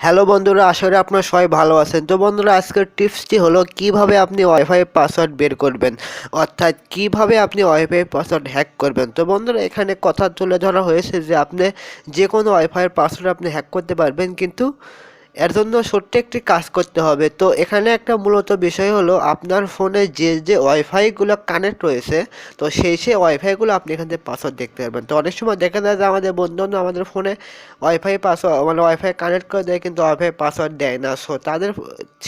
Hello বন্ধুরা, আশা করি আপনারা সবাই ভালো আছেন। তো বন্ধুরা, আজকের টিপসটি হলো কীভাবে আপনি ওয়াইফাই পাসওয়ার্ড বের করবেন, অর্থাৎ কীভাবে আপনি ওয়াইফাই পাসওয়ার্ড হ্যাক করবেন। তো বন্ধুরা, এখানে কথা তুলে ধরা হয়েছে যে আপনি যে কোনো ওয়াইফাইয়ের পাসওয়ার্ড আপনি হ্যাক করতে পারবেন, কিন্তু এর জন্য ছোট্ট একটি কাজ করতে হবে। তো এখানে একটা মূলত বিষয় হলো, আপনার ফোনে যে যে ওয়াইফাইগুলো কানেক্ট রয়েছে, তো সেই সেই ওয়াইফাইগুলো আপনি এখান থেকে পাসওয়ার্ড দেখতে পারবেন। তো অনেক সময় দেখা যায় যে আমাদের বন্ধু আমাদের ফোনে ওয়াইফাই পাসওয়ার্ড মানে ওয়াইফাই কানেক্ট করে দেয়, কিন্তু ওয়াইফাই পাসওয়ার্ড দেয় না। সো তাদের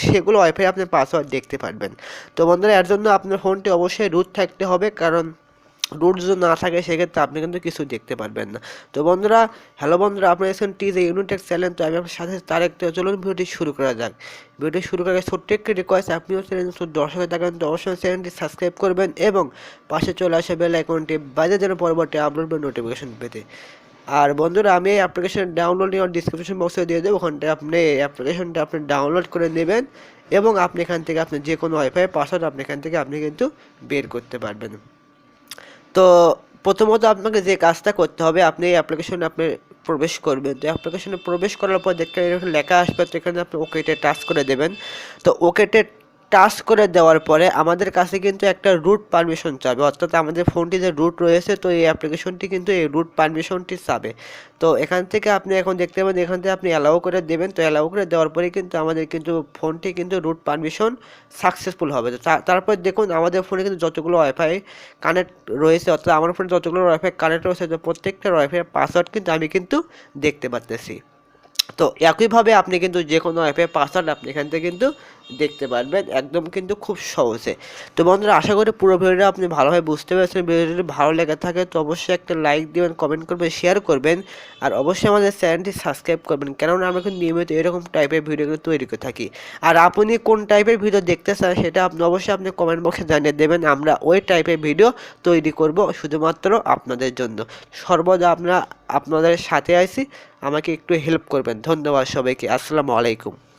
সেগুলো ওয়াইফাই আপনি পাসওয়ার্ড দেখতে পারবেন। তো বন্ধুরা, এর জন্য আপনার ফোনটি অবশ্যই রুট থাকতে হবে, কারণ রুট যদি না থাকে, সেক্ষেত্রে আপনি কিন্তু কিছু দেখতে পারবেন না। তো বন্ধুরা হ্যালো বন্ধুরা, আপনার এসেছেন টি যে ইউনিটেক চ্যানেল তো আমি আপনার সাথে তার একটা, চলুন ভিডিওটি শুরু করা যাক। ভিডিওটি শুরু করার ছোট্ট একটি রিকোয়েস্ট আপনিও চ্যানেল দর্শকে থাকেন, তো অবশ্যই চ্যানেলটি সাবস্ক্রাইব করবেন এবং পাশে চলে আসে বেল আইকনটি বাজে যেন পরবর্তী আপলোড বা নোটিফিকেশন পেতে। আর বন্ধুরা, আমি এই অ্যাপ্লিকেশন ডাউনলোড নিয়ে ডিসক্রিপশন বক্সে দিয়ে দেবো, ওখানটায় আপনি এই অ্যাপ্লিকেশনটা আপনি ডাউনলোড করে নেবেন এবং আপনি এখান থেকে আপনি যে কোনো ওয়াইফাই পাসওয়ার্ড আপনি এখান থেকে আপনি কিন্তু বের করতে পারবেন। তো প্রথমত আপনাকে যে কাজটা করতে হবে, আপনি এই অ্যাপ্লিকেশনে আপনি প্রবেশ করবেন। তো অ্যাপ্লিকেশনে প্রবেশ করার পর দেখতে এরকম লেখা আসবে, তো এখানে আপনি ওকেটে টাচ করে দেবেন। তো ওকেতে টাচ করে দেওয়ার পরে আমাদের কাছে কিন্তু একটা রুট পারমিশন চাবে। অর্থাৎ আমাদের ফোনটি যে রুট রয়েছে, তো এই অ্যাপ্লিকেশনটি কিন্তু এই রুট পারমিশনটি চাবে। তো এখান থেকে আপনি এখন দেখতে পাবেন, এখান থেকে আপনি অ্যালাউ করে দেবেন। তো অ্যালাউ করে দেওয়ার পরে কিন্তু আমাদের কিন্তু ফোনটি কিন্তু রুট পারমিশন সাকসেসফুল হবে। তো তারপর দেখুন, আমাদের ফোনে কিন্তু যতগুলো ওয়াইফাই কানেক্ট রয়েছে, অর্থাৎ আমার ফোনে যতগুলো ওয়াইফাই কানেক্ট রয়েছে, তো প্রত্যেকটা ওয়াইফাই পাসওয়ার্ড কিন্তু আমি কিন্তু দেখতে পারতেছি। তো একইভাবে আপনি কিন্তু যে কোনো অ্যাপে পাসওয়ার্ড আপনি এখান থেকে কিন্তু দেখতে পারবেন, একদম কিন্তু খুব সহজে। তো বন্ধুরা, আশা করি পুরো ভিডিওটা আপনি ভালোভাবে বুঝতে পেরেছেন। ভিডিওটি ভালো লেগে থাকে, তো অবশ্যই একটা লাইক দিবেন, কমেন্ট করবেন, শেয়ার করবেন। আর অবশ্যই আমাদের চ্যানেলটি সাবস্ক্রাইব করবেন, কেননা আমরা কিন্তু নিয়মিত এরকম টাইপের ভিডিওগুলো তৈরি করে থাকি। আর আপনি কোন টাইপের ভিডিও দেখতে চান, সেটা আপনি অবশ্যই আপনি কমেন্ট বক্সে জানিয়ে দেবেন, আমরা ওই টাইপের ভিডিও তৈরি করব শুধুমাত্র আপনাদের জন্য। সর্বদা আমরা আপনাদের সাথে আছি, আমাকে একটু হেল্প করবেন। ধন্যবাদ সবাইকে, আসসালামু আলাইকুম।